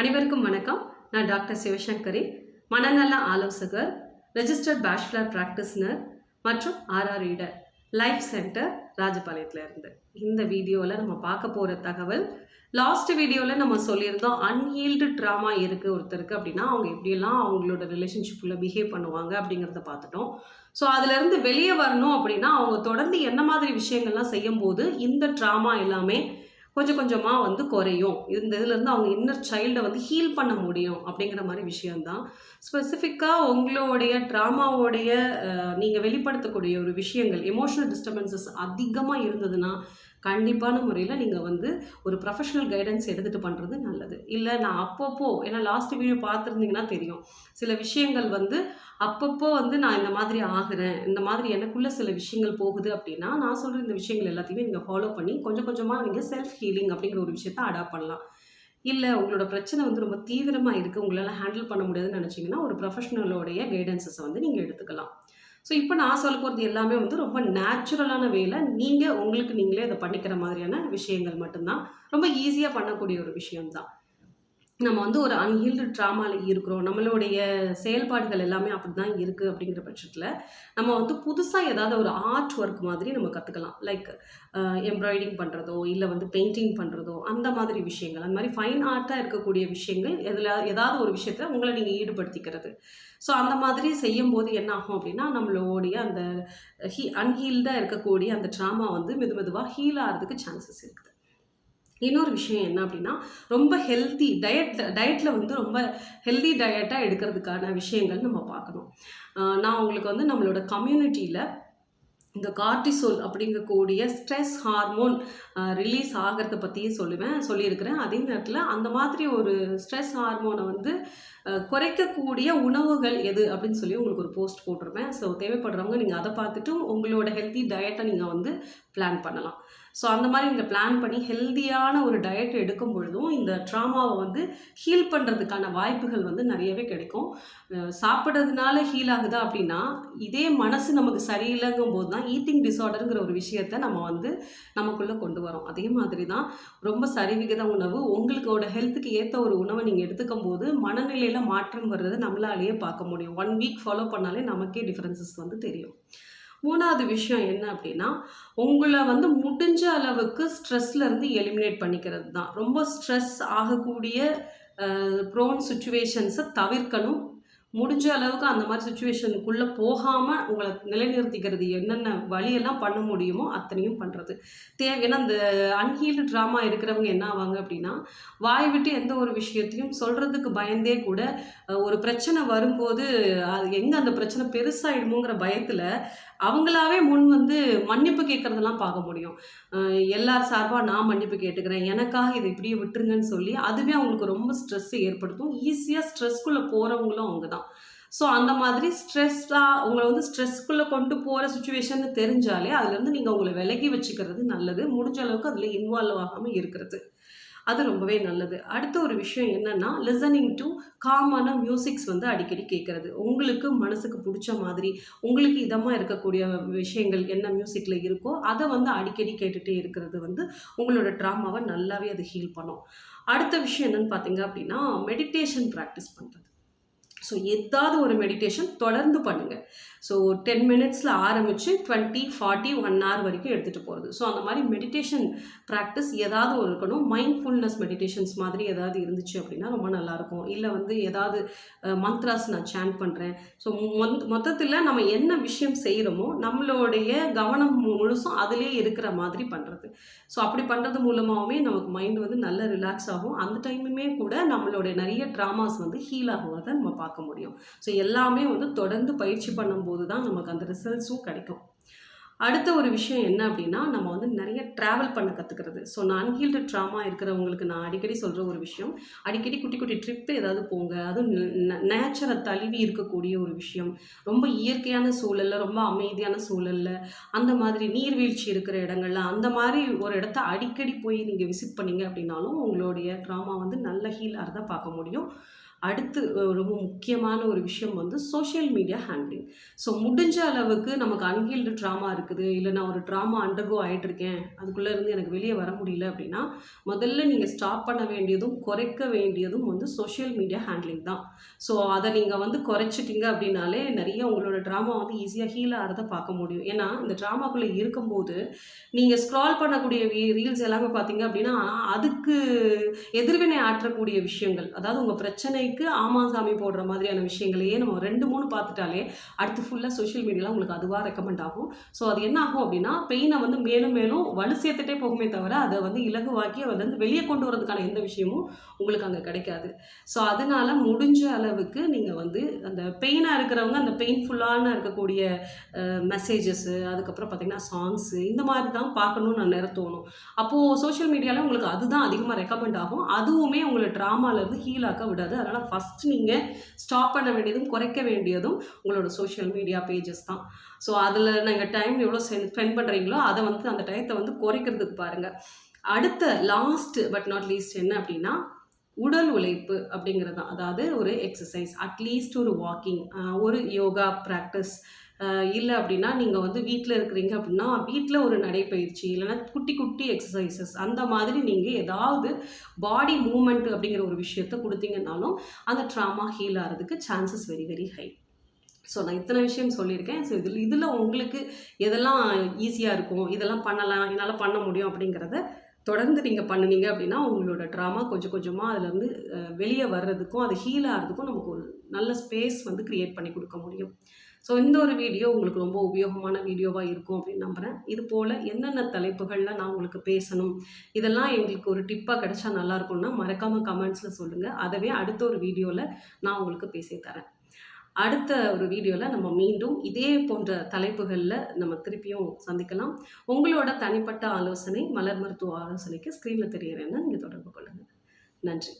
அனைவருக்கும் வணக்கம். நான் டாக்டர் சிவசங்கரி மனநல ஆலோசகர் ரெஜிஸ்டர்ட் பேச்சுலர் ப்ராக்டிஸ்னர் மற்றும் ஆர்ஆர் ரீடர் லைஃப் சென்டர் ராஜபாளையத்தில் இருந்து. இந்த வீடியோவில் நம்ம பார்க்க போகிற தகவல் லாஸ்ட் வீடியோவில் நம்ம சொல்லியிருந்தோம் அன்ஹீல்டு ட்ராமா இருக்குது ஒருத்தருக்கு அப்படின்னா அவங்க எப்படியெல்லாம் அவங்களோட ரிலேஷன்ஷிப்பில் பிஹேவ் பண்ணுவாங்க அப்படிங்கிறத பார்த்துட்டோம். ஸோ அதுலேருந்து வெளியே வரணும் அப்படின்னா அவங்க தொடர்ந்து என்ன மாதிரி விஷயங்கள்லாம் செய்யும்போது இந்த ட்ராமா எல்லாமே கொஞ்சம் கொஞ்சமாக வந்து குறையும். இந்த இதுலேருந்து அவங்க இன்னர் சைல்டை வந்து ஹீல் பண்ண முடியும் அப்படிங்கிற மாதிரி விஷயம்தான். ஸ்பெசிஃபிக்காக உங்களுடைய ட்ராமாவோடைய நீங்கள் வெளிப்படுத்தக்கூடிய ஒரு விஷயங்கள் எமோஷனல் டிஸ்டர்பன்சஸ் அதிகமாக இருந்ததுன்னா கண்டிப்பான முறையில் நீங்கள் வந்து ஒரு ப்ரொஃபஷனல் கைடன்ஸ் எடுத்துகிட்டு பண்ணுறது நல்லது. இல்லை நான் அப்பப்போ ஏன்னா லாஸ்ட் வீடியோ பார்த்துருந்தீங்கன்னா தெரியும். சில விஷயங்கள் வந்து அப்பப்போ வந்து நான் இந்த மாதிரி ஆகிறேன் இந்த மாதிரி எனக்குள்ளே சில விஷயங்கள் போகுது அப்படின்னா நான் சொல்கிற இந்த விஷயங்கள் எல்லாத்தையுமே நீங்கள் ஃபாலோ பண்ணி கொஞ்சம் கொஞ்சமாக நீங்கள் செல்ஃப் ஹீலிங் அப்படிங்கிற ஒரு விஷயத்தை அடாப்ட் பண்ணலாம். இல்லை உங்களோட பிரச்சனை வந்து ரொம்ப தீவிரமாக இருக்குது உங்களால் ஹேண்டில் பண்ண முடியாதுன்னு நினச்சிங்கன்னா ஒரு ப்ரொஃபஷனலோடைய கைடன்சஸை வந்து நீங்கள் எடுத்துக்கலாம். ஸோ இப்போ நான் சொல்ல போகிறது எல்லாமே வந்து ரொம்ப நேச்சுரலான வேலை நீங்கள் உங்களுக்கு நீங்களே அதை பண்ணிக்கிற மாதிரியான விஷயங்கள் மட்டும்தான். ரொம்ப ஈஸியாக பண்ணக்கூடிய ஒரு விஷயம்தான். நம்ம வந்து ஒரு அன்ஹீல்டு ட்ராமாவில் இருக்கிறோம். நம்மளுடைய செயல்பாடுகள் எல்லாமே அப்படி தான் இருக்குது அப்படிங்கிற பட்சத்தில் நம்ம வந்து புதுசாக ஏதாவது ஒரு ஆர்ட் ஒர்க் மாதிரி நம்ம கற்றுக்கலாம் லைக் எம்ப்ராய்டிங் பண்ணுறதோ இல்லை வந்து பெயிண்டிங் பண்ணுறதோ அந்த மாதிரி விஷயங்கள். அந்த மாதிரி ஃபைன் ஆர்ட்டாக இருக்கக்கூடிய விஷயங்கள் எதில் ஏதாவது ஒரு விஷயத்தில் உங்களை நீங்கள் ஈடுபடுத்திக்கிறது. ஸோ அந்த மாதிரி செய்யும்போது என்ன ஆகும் அப்படின்னா நம்மளுடைய அந்த ஹீ அன்ஹீல்டாக இருக்கக்கூடிய அந்த ட்ராமா வந்து மெது மெதுவாக ஹீல் ஆகிறதுக்கு சான்சஸ் இருக்குது இன்னொரு விஷயம் என்ன அப்படின்னா ரொம்ப ஹெல்த்தி டயட் டயட்டில் வந்து ரொம்ப ஹெல்தி டயட்டாக எடுக்கிறதுக்கான விஷயங்கள் நம்ம பார்க்கணும். நான் உங்களுக்கு வந்து நம்மளோட கம்யூனிட்டியில் இந்த கார்டிசோல் அப்படிங்கக்கூடிய ஸ்ட்ரெஸ் ஹார்மோன் ரிலீஸ் ஆகிறத பற்றியும் சொல்லுவேன் சொல்லியிருக்கிறேன். அதே நேரத்தில் அந்த மாதிரி ஒரு ஸ்ட்ரெஸ் ஹார்மோனை வந்து குறைக்கக்கூடிய உணவுகள் எது அப்படின்னு சொல்லி உங்களுக்கு ஒரு போஸ்ட் போட்டிருப்பேன். ஸோ தேவைப்படுறவங்க நீங்கள் அதை பார்த்துட்டு உங்களோட ஹெல்த்தி டயட்டை நீங்கள் வந்து பிளான் பண்ணலாம். ஸோ அந்த மாதிரி நீங்கள் பிளான் பண்ணி ஹெல்த்தியான ஒரு டயட் எடுக்கும் பொழுதும் இந்த ட்ராமாவை வந்து ஹீல் பண்ணுறதுக்கான வாய்ப்புகள் வந்து நிறையவே கிடைக்கும். சாப்பிட்றதுனால ஹீல் ஆகுதா அப்படின்னா இதே மனசு நமக்கு சரியில்லைங்கும் போது தான் ஈட்டிங் டிஸார்டருங்கிற ஒரு விஷயத்த நம்ம வந்து நமக்குள்ளே கொண்டு வரோம். அதே மாதிரி தான் ரொம்ப சரிவிகித உணவு உங்களுக்கோட ஹெல்த்துக்கு ஏற்ற ஒரு உணவை நீங்கள் எடுத்துக்கும் போது மனநிலை மாற்றம் வர்றதை நம்மளாலேயே பார்க்க முடியும். ஒன் வீக் ஃபாலோ பண்ணாலே நமக்கே டிஃப்ரென்சஸ் வந்து தெரியும். மூணாவது விஷயம் என்ன அப்படின்னா உங்களை வந்து முடிஞ்ச அளவுக்கு ஸ்ட்ரெஸ்லேருந்து எலிமினேட் பண்ணிக்கிறது தான் ரொம்ப ஸ்ட்ரெஸ் ஆகக்கூடிய ப்ரோன் சுச்சுவேஷன்ஸை தவிர்க்கணும். முடிஞ்ச அளவுக்கு அந்த மாதிரி சுச்சுவேஷனுக்குள்ளே போகாமல் உங்களை நிலைநிறுத்திக்கிறது என்னென்ன வழியெல்லாம் பண்ண முடியுமோ அத்தனையும் பண்ணுறது தேவையான அந்த அன்ஹீல்டு ட்ராமா இருக்கிறவங்க என்ன ஆவாங்க அப்படின்னா வாய் விட்டு எந்த ஒரு விஷயத்தையும் சொல்கிறதுக்கு பயந்தே கூட ஒரு பிரச்சனை வரும்போது அது எங்கே அந்த பிரச்சனை பெருசாகிடுமோங்கிற பயத்தில் அவங்களாவே முன் வந்து மன்னிப்பு கேட்குறதெல்லாம் பார்க்க முடியும். எல்லார் சார்பாக நான் மன்னிப்பு கேட்டுக்கிறேன். எனக்காக இதை இப்படியே விட்டுருங்கன்னு சொல்லி அதுவே அவங்களுக்கு ரொம்ப ஸ்ட்ரெஸ்ஸை ஏற்படுத்தும். ஈஸியாக ஸ்ட்ரெஸ்க்குள்ளே போகிறவங்களும் அவங்க தான் ஸோ அந்த மாதிரி ஸ்ட்ரெஸ்ஸாக உங்களை வந்து ஸ்ட்ரெஸ்க்குள்ளே கொண்டு போகிற சுச்சுவேஷன் தெரிஞ்சாலே அதுலேருந்து நீங்கள் உங்களை விலகி வச்சுக்கிறது நல்லது. முடிஞ்ச அளவுக்கு அதில் இன்வால்வ் ஆகாமல் இருக்கிறது. அது ரொம்பவே நல்லது. அடுத்த ஒரு விஷயம் என்னென்னா லிசனிங் டு காமான மியூசிக்ஸ் வந்து அடிக்கடி கேட்குறது உங்களுக்கு மனசுக்கு பிடிச்ச மாதிரி உங்களுக்கு இதமாக இருக்கக்கூடிய விஷயங்கள் என்ன மியூசிக்கில் இருக்கோ அதை வந்து அடிக்கடி கேட்டுகிட்டே இருக்கிறது வந்து உங்களோட ட்ராமாவை நல்லாவே அது ஹீல் பண்ணும். அடுத்த விஷயம் என்னென்னு பார்த்தீங்க அப்படின்னா மெடிடேஷன் ப்ராக்டிஸ் பண்ணுறது ஸோ ஏதாவது ஒரு மெடிடேஷன் தொடர்ந்து பண்ணுங்கள் ஸோ டென் மினிட்ஸில் ஆரம்பித்து டுவெண்ட்டி ஃபார்ட்டி ஒன் ஹவர் வரைக்கும் எடுத்துகிட்டு போகிறது ஸோ அந்த மாதிரி மெடிடேஷன் ப்ராக்டிஸ் ஏதாவது ஒரு இருக்கணும். மைண்ட்ஃபுல்னஸ் மெடிடேஷன்ஸ் மாதிரி ஏதாவது இருந்துச்சு அப்படின்னா ரொம்ப நல்லாயிருக்கும் இல்லை வந்து ஏதாவது மந்த்ராஸ் நான் சேன் பண்ணுறேன் ஸோ மொத்தத்தில் நம்ம என்ன விஷயம் செய்கிறோமோ நம்மளுடைய கவனம் முழுசும் அதிலே இருக்கிற மாதிரி பண்ணுறது ஸோ அப்படி பண்ணுறது மூலமாகவே நமக்கு மைண்ட் வந்து நல்ல ரிலாக்ஸ் ஆகும். அந்த டைமுமே கூட நம்மளுடைய நிறைய ட்ராமாஸ் வந்து ஹீல் ஆகுவதை நம்ம பார்க்க முடியும். ஸோ எல்லாமே வந்து தொடர்ந்து பயிற்சி பண்ணும்போது தான் நமக்கு அந்த ரிசல்ட்ஸும் கிடைக்கும். அடுத்த ஒரு விஷயம் என்ன அப்படின்னா நம்ம வந்து நிறைய ட்ராவல் பண்ண கற்றுக்கிறது ஸோ நான் அன்ஹீல்டு ட்ராமா இருக்கிறவங்களுக்கு நான் அடிக்கடி சொல்கிற ஒரு விஷயம் அடிக்கடி குட்டி குட்டி ட்ரிப்பு ஏதாவது போங்க. அதுவும் நேச்சரை தழுவி இருக்கக்கூடிய ஒரு விஷயம். ரொம்ப இயற்கையான சூழலில் ரொம்ப அமைதியான சூழலில் அந்த மாதிரி நீர்வீழ்ச்சி இருக்கிற இடங்கள்ல அந்த மாதிரி ஒரு இடத்த அடிக்கடி போய் நீங்கள் விசிட் பண்ணீங்க அப்படின்னாலும் உங்களுடைய ட்ராமா வந்து நல்ல ஹீலாக தான் பார்க்க முடியும். அடுத்து ரொம்ப முக்கியமான ஒரு விஷயம் வந்து சோஷியல் மீடியா ஹேண்ட்லிங் ஸோ முடிஞ்ச அளவுக்கு நமக்கு அன்ஹீல்டு ட்ராமா இருக்குது. இல்லை நான் ஒரு ட்ராமா அண்டர்கோ ஆகிட்டு இருக்கேன் அதுக்குள்ளே இருந்து எனக்கு வெளியே வர முடியல அப்படின்னா முதல்ல நீங்கள் ஸ்டாப் பண்ண வேண்டியதும் குறைக்க வேண்டியதும் வந்து சோஷியல் மீடியா ஹேண்ட்லிங் தான். ஸோ அதை நீங்கள் வந்து குறைச்சிட்டிங்க அப்படின்னாலே நிறைய உங்களோட ட்ராமா வந்து ஈஸியாக ஹீல் ஆகிறத பார்க்க முடியும். ஏன்னா இந்த ட்ராமாக்குள்ளே இருக்கும்போது நீங்கள் ஸ்க்ரால் பண்ணக்கூடிய ரீல்ஸ் எல்லாமே பார்த்தீங்க அப்படின்னா அதுக்கு எதிர்வினை ஆற்றக்கூடிய விஷயங்கள் அதாவது உங்கள் பிரச்சனை பிரச்சனைக்கு ஆமா சாமி போடுற மாதிரியான விஷயங்களையே நம்ம ரெண்டு மூணு பார்த்துட்டாலே அடுத்து ஃபுல்லாக சோஷியல் மீடியாவில் உங்களுக்கு அதுவாக ரெக்கமெண்ட் ஆகும். ஸோ அது என்ன ஆகும் அப்படின்னா பெயினை வந்து மேலும் மேலும் வலு சேர்த்துட்டே போகுமே தவிர அதை வந்து இலகுவாக்கி அதை வந்து வெளியே கொண்டு வரதுக்கான எந்த விஷயமும் உங்களுக்கு அங்கே கிடைக்காது. ஸோ அதனால முடிஞ்ச அளவுக்கு நீங்கள் வந்து அந்த பெயினாக இருக்கிறவங்க அந்த பெயின்ஃபுல்லான இருக்கக்கூடிய மெசேஜஸ்ஸு அதுக்கப்புறம் பார்த்திங்கன்னா சாங்ஸு இந்த மாதிரி தான் பார்க்கணும்னு நான் நேரம் தோணும். அப்போது சோஷியல் மீடியாவில் உங்களுக்கு அதுதான் அதிகமாக ரெக்கமெண்ட் ஆகும். அதுவுமே உங்களை ட்ராமாலேருந்து ஹீல் ஆக்க விடாது. அதனால் ஃபஸ்ட் நீங்கள் ஸ்டாப் பண்ண வேண்டியதும் குறைக்க வேண்டியதும் உங்களோட சோஷியல் மீடியா பேஜஸ் தான். ஸோ அதில் நீங்கள் டைம் எவ்வளோ ஸ்பெண்ட் பண்ணுறீங்களோ அதை வந்து அந்த டயத்தை வந்து குறைக்கிறதுக்கு பாருங்கள் அடுத்த லாஸ்ட் பட் நாட் லீஸ்ட் என்ன அப்படின்னா உடல் உழைப்பு அப்படிங்கிறது தான். அதாவது ஒரு எக்ஸசைஸ் அட்லீஸ்ட் ஒரு வாக்கிங் ஒரு யோகா ப்ராக்டிஸ் இல்லை அப்படின்னா நீங்கள் வந்து வீட்டில் இருக்கிறீங்க அப்படின்னா வீட்டில் ஒரு நடைப்பயிற்சி இல்லைன்னா குட்டி குட்டி எக்ஸசைசஸ் அந்த மாதிரி நீங்கள் ஏதாவது பாடி மூமெண்ட் அப்படிங்கிற ஒரு விஷயத்த கொடுத்தீங்கன்னாலும் அந்த ட்ராமா ஹீல் ஆகிறதுக்கு chances very very high so நான் இத்தனை விஷயம் சொல்லியிருக்கேன். ஸோ இதில் இதில் உங்களுக்கு எதெல்லாம் ஈஸியாக இருக்கும் இதெல்லாம் பண்ணலாம் என்னால் பண்ண முடியும் அப்படிங்கிறத தொடர்ந்து நீங்கள் பண்ணுனீங்க அப்படின்னா உங்களோட ட்ராமா கொஞ்சம் கொஞ்சமாக அதுலேருந்து வெளியே வர்றதுக்கும் அது ஹீல் ஆகிறதுக்கும் நமக்கு ஒரு நல்ல ஸ்பேஸ் வந்து க்ரியேட் பண்ணி கொடுக்க முடியும். ஸோ இந்த ஒரு வீடியோ உங்களுக்கு ரொம்ப உபயோகமான வீடியோவாக இருக்கும் அப்படின்னு நம்புகிறேன் இது போல் என்னென்ன தலைப்புகளில் நான் உங்களுக்கு பேசணும் இதெல்லாம் எங்களுக்கு ஒரு டிப்பாக கிடைச்சா நல்லாயிருக்கும்னா மறக்காமல் கமெண்ட்ஸில் சொல்லுங்கள் அதவே அடுத்த ஒரு வீடியோவில் நான் உங்களுக்கு பேசி தரேன். அடுத்த ஒரு வீடியோவில் நம்ம மீண்டும் இதே போன்ற தலைப்புகளில் நம்ம திருப்பியும் சந்திக்கலாம். உங்களோட தனிப்பட்ட ஆலோசனை மலர் மருத்துவ ஆலோசனைக்கு ஸ்க்ரீனில் தெரியறேன்னா நீங்கள் தொடர்பு கொள்ளுங்கள் நன்றி.